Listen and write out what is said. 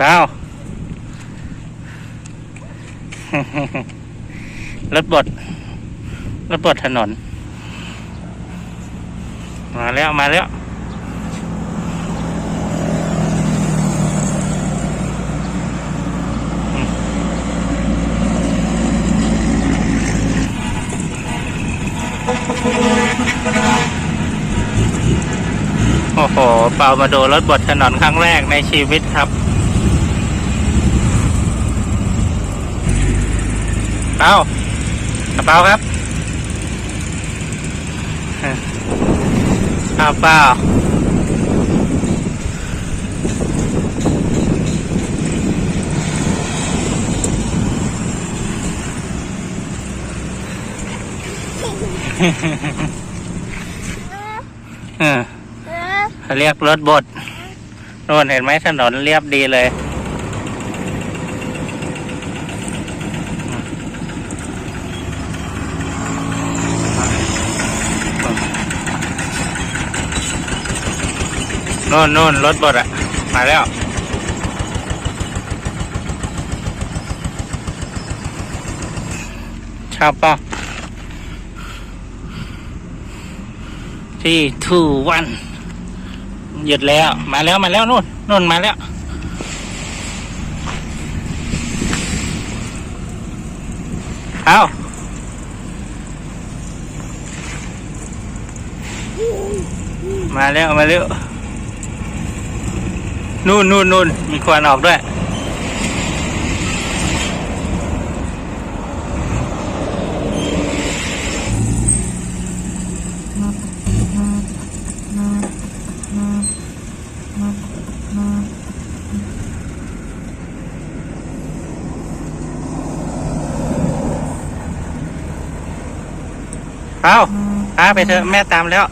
เปล่ารถบดรถบดถนน มาแล้วมาแล้วโอ้โห เปามาดูรถบดถนนครั้งแรกในชีวิตครับ เปากระเป๋าครับเปล่าเปล่าเออเขาเรียกรถบดนู่นเห็นไหมถนนเรียบดีเลย โน่นโน่นรถบดอะมาแล้ว ชอบป่ะที่ทูวันหยุดแล้ว มาแล้วมาแล้วนู่นนู่นมาแล้ว เอามาแล้ว มาแล้ว นู่นนู่นนู่นมีควันออกด้วย เอาพาไปเถอะแม่ตามแล้ว